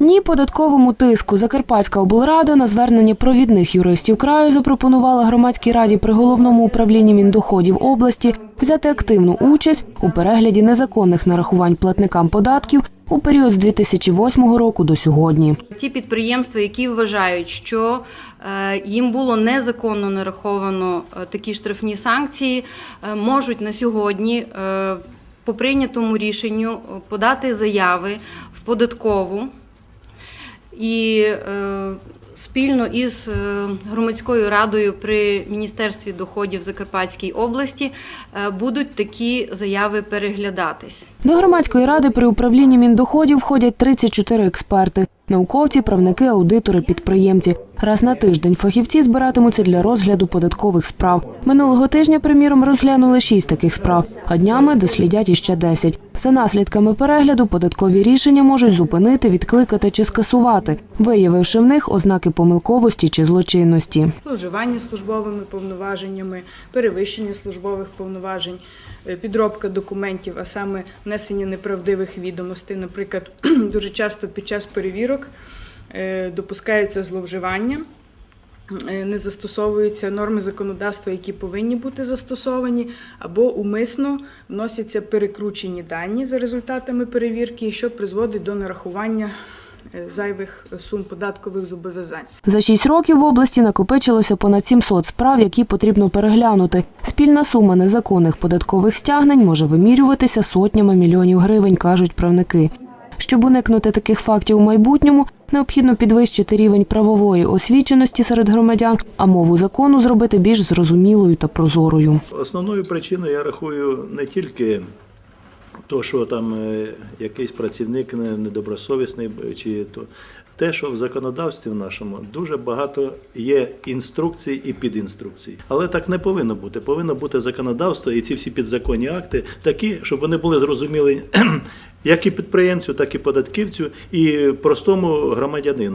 Ні податковому тиску Закарпатська облрада на звернення провідних юристів краю запропонувала громадській раді при головному управлінні Міндоходів області взяти активну участь у перегляді незаконних нарахувань платникам податків у період з 2008 року до сьогодні. Ті підприємства, які вважають, що е, їм було незаконно нараховано е, такі штрафні санкції, е, можуть на сьогодні по прийнятому рішенню подати заяви в податкову і е, спільно із е, громадською радою при Міністерстві доходів Закарпатській області е, будуть такі заяви переглядатись. До громадської ради при управлінні Міндоходів входять 34 експерти, науковці, правники, аудитори, підприємці. Раз на тиждень фахівці збиратимуться для розгляду податкових справ. Минулого тижня, приміром, розглянули 6 таких справ, а днями дослідять іще 10. За наслідками перегляду податкові рішення можуть зупинити, відкликати чи скасувати, виявивши в них ознаки помилковості чи злочинності. зловживання службовими повноваженнями, перевищення службових повноважень, е, підробка документів, а саме внесення неправдивих відомостей. Наприклад, дуже часто під час перевірок е, допускаються зловживання. е, Не застосовуються норми законодавства, які повинні бути застосовані, або умисно вносяться перекручені дані за результатами перевірки, що призводить до нарахування е, зайвих сум податкових зобов'язань. За шість років в області накопичилося понад 700 справ, які потрібно переглянути. Спільна сума незаконних податкових стягнень може вимірюватися сотнями мільйонів гривень, кажуть правники. Щоб уникнути таких фактів у майбутньому, необхідно підвищити рівень правової освіченості серед громадян, а мову закону зробити більш зрозумілою та прозорою. Основною причиною я рахую не тільки то, що там е, якийсь працівник недобросовісний, чи то те, що в законодавстві в нашому дуже багато є інструкцій і підінструкцій. Але так не повинно бути. Повинно бути законодавство і ці всі підзаконні акти такі, щоб вони були зрозумілі як і підприємцю, так і податківцю, і простому громадянину.